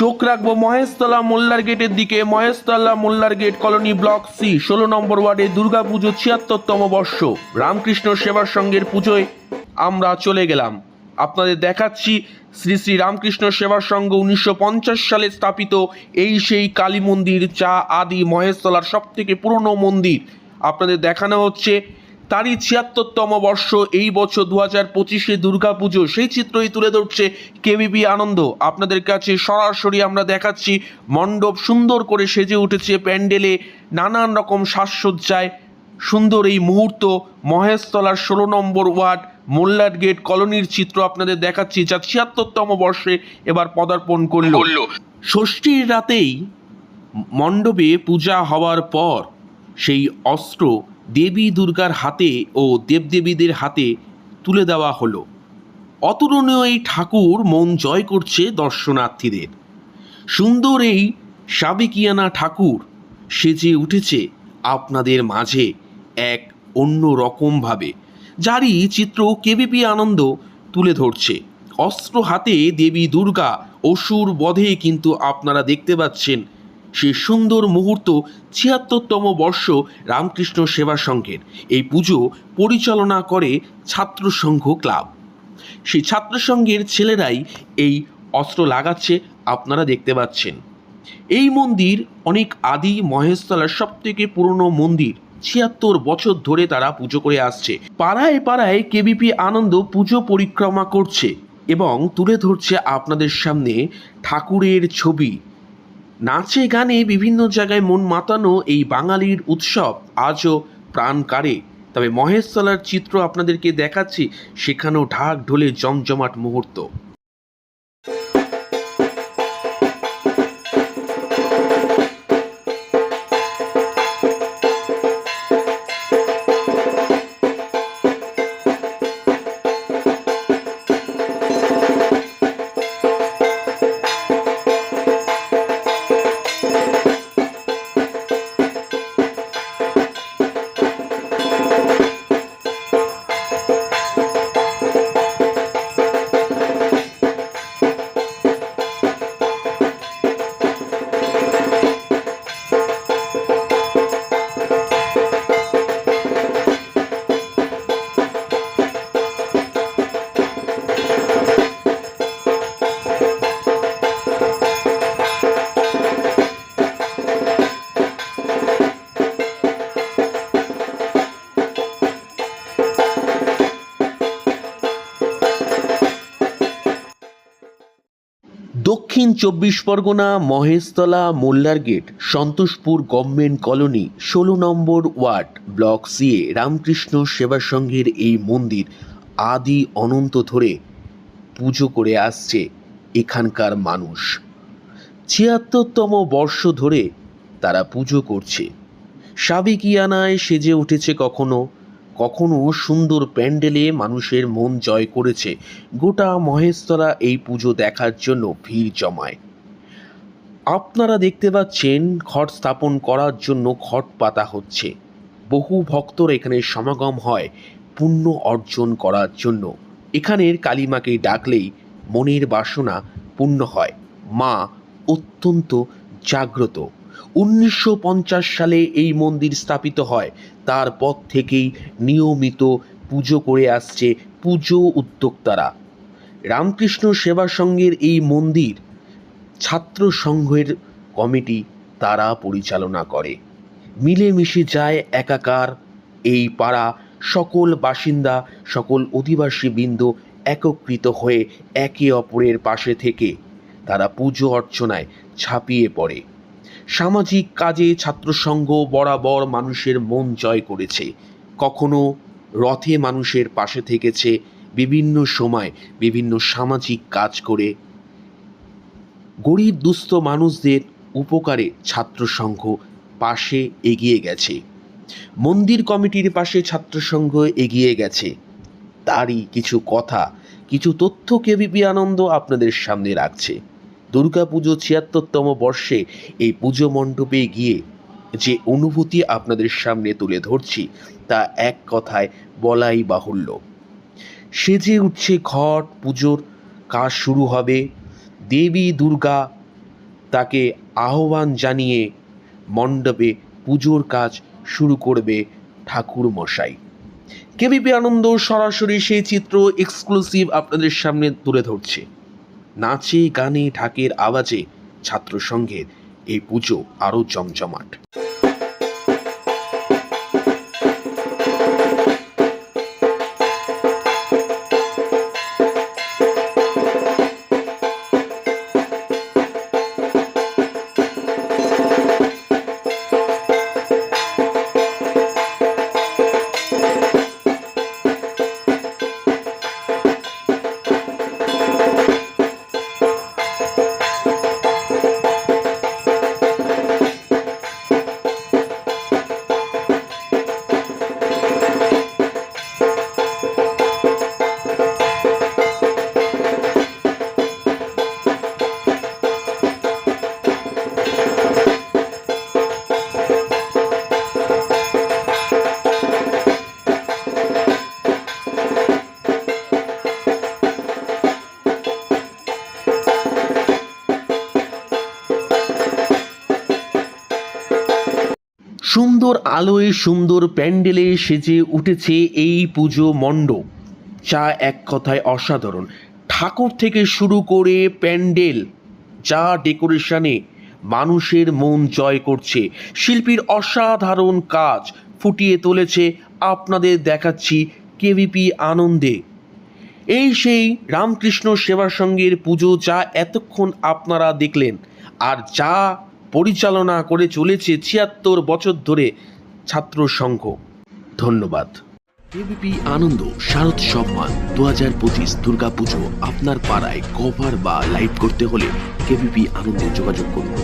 চোখ রাখব মহেশতলা মোল্লার গেটের দিকে, মহেশতলা মোল্লার গেট, কলোনি ব্লক সি ষোলো নম্বর ওয়ার্ডে দুর্গাপুজো ছিয়াত্তরতম বর্ষ। রামকৃষ্ণ সেবার সঙ্গের পুজোয় আমরা চলে গেলাম। আপনাদের দেখাচ্ছি শ্রী শ্রী রামকৃষ্ণ সেবার সংঘ উনিশশো পঞ্চাশ সালে স্থাপিত এই সেই কালী মন্দির, যা আদি মহেশতলার সব থেকে পুরনো মন্দির। আপনাদের দেখানো হচ্ছে তারই ছিয়াত্তরতম বর্ষ এই বছর দু হাজার পঁচিশে দুর্গাপুজো সেই চিত্রই তুলে ধরছে কেবিপি আনন্দ। আপনাদের কাছে সরাসরি আমরা দেখাচ্ছি মণ্ডপ সুন্দর করে সেজে উঠেছে প্যান্ডেলে নানান রকম সাজসজ্জায়। সুন্দর এই মুহূর্ত মহেশতলার ষোলো নম্বর ওয়ার্ড মোল্লার গেট কলোনির চিত্র আপনাদের দেখাচ্ছি যা ছিয়াত্তরতম বর্ষে এবার পদার্পণ করল। ষষ্ঠীর রাতেই মণ্ডপে পূজা হওয়ার পর সেই অস্ত্র দেবী দুর্গার হাতে ও দেবদেবীদের হাতে তুলে দেওয়া হলো। অতুলনীয় এই ঠাকুর মন জয় করছে দর্শনার্থীদের। সুন্দর এই সাবেকিয়ানা ঠাকুর সেজে উঠেছে আপনাদের মাঝে এক অন্য রকমভাবে, যারই চিত্র কেবিপি আনন্দ তুলে ধরছে। অস্ত্র হাতে দেবী দুর্গা অসুর বধে কিন্তু আপনারা দেখতে পাচ্ছেন সে সুন্দর মুহূর্ত ছিয়াত্তরতম বর্ষ রামকৃষ্ণ সেবা সংঘের। এই পুজো পরিচালনা করে ছাত্রসংঘ ক্লাব। সেই ছাত্রসংঘের ছেলেরাই এই অস্ত্র লাগাচ্ছে, আপনারা দেখতে পাচ্ছেন। এই মন্দির অনেক আদি মহেশতলার সব থেকে পুরনো মন্দির। ছিয়াত্তর বছর ধরে তারা পুজো করে আসছে। পাড়ায় পাড়ায় কেবিপি আনন্দ পুজো পরিক্রমা করছে এবং তুলে ধরছে আপনাদের সামনে ঠাকুরের ছবি। নাচে গানে বিভিন্ন জায়গায় মন মাতানো এই বাঙালির উৎসব আজও প্রাণ কাড়ে। তবে মহেশতলার চিত্র আপনাদেরকে দেখাচ্ছি, সেখানেও ঢাক ঢোলে জমজমাট মুহূর্ত। দক্ষিণ চব্বিশ পরগনা, মহেশতলা, মোল্লার গেট, সন্তোষপুর গভর্নমেন্ট কলোনি, ষোলো নম্বর ward, block CA Ramakrishna Seva সংঘের এই মন্দির আদি অনন্ত ধরে পুজো করে আসছে এখানকার মানুষ। ছিয়াত্তরতম বর্ষ ধরে তারা পুজো করছে। সাবেকিয়ানায় সেজে উঠেছে কখনো কখনো সুন্দর প্যান্ডেলে মানুষের মন জয় করেছে। গোটা মহেশতলা এই পুজো দেখার জন্য ভিড় জমায়। আপনারা দেখতে পাচ্ছেন, ঘট স্থাপন করার জন্য ঘট পাতা হচ্ছে। বহু ভক্তর এখানে সমাগম হয় পুণ্য অর্জন করার জন্য। এখানের কালীমাকে ডাকলেই মনের বাসনা পূর্ণ হয়। মা অত্যন্ত জাগ্রত। উনিশশো পঞ্চাশ সালে এই মন্দির স্থাপিত হয়। তারপর থেকেই নিয়মিত পুজো করে আসছে পুজো উদ্যোক্তারা। রামকৃষ্ণ সেবা সংঘের এই মন্দির ছাত্র সংঘের কমিটি তারা পরিচালনা করে। মিলেমিশে যায় একাকার এই পাড়া। সকল বাসিন্দা, সকল অধিবাসী বৃন্দ একত্রিত হয়ে একে অপরের পাশে থেকে তারা পুজো অর্চনায় ছাপিয়ে পড়ে। সামাজিক কাজে ছাত্রসংঘ বরাবর মানুষের মন জয় করেছে। কখনো রথে মানুষের পাশে থেকেছে বিভিন্ন সময় বিভিন্ন সামাজিক কাজ করে। গরিব দুস্থ মানুষদের উপকারে ছাত্রসংঘ পাশে এগিয়ে গেছে। মন্দির কমিটির পাশে ছাত্রসংঘ এগিয়ে গেছে। তারই কিছু কথা, কিছু তথ্য কেবিপি আনন্দ আপনাদের সামনে রাখছে। দুর্গাপুজো ছিয়াত্তরতম বর্ষে এই পুজো মণ্ডপে গিয়ে যে অনুভূতি আপনাদের সামনে তুলে ধরছি, তা এক কথায় বলাই বাহুল্য। সেজে উঠছে ঘট, পুজোর কাজ শুরু হবে। দেবী দুর্গা তাকে আহ্বান জানিয়ে মণ্ডপে পুজোর কাজ শুরু করবে ঠাকুর মশাই কেবিপি আনন্দ সরাসরি সেই চিত্র এক্সক্লুসিভ আপনাদের সামনে তুলে ধরছে। নাচে গানে ঢাকের আওয়াজে ছাত্র সংঘের এই পুজো আরও জমজমাট। সুন্দর আলোয় সুন্দর প্যান্ডেলে সেজে উঠেছে এই পুজো মণ্ডপ। যা এক কথায় অসাধারণ। ঠাকুর থেকে শুরু করে প্যান্ডেল, যা ডেকোরেশনে মানুষের মন জয় করছে। শিল্পীর অসাধারণ কাজ ফুটিয়ে তুলেছে। আপনাদের দেখাচ্ছি কেভিপি আনন্দে। এই সেই রামকৃষ্ণ সেবা সংঘের পুজো যা এতক্ষণ আপনারা দেখলেন। আর যা পরিচালনা করে চলেছে ছিয়াত্তর বছর ধরে ছাত্র সংঘ। ধন্যবাদ। এবিপি আনন্দ, শারদ সম্মান দু হাজার পঁচিশ দুর্গা পুজো আপনার পাড়ায় কভার বা লাইভ করতে হলে কেবিপি আনন্দে যোগাযোগ করুন।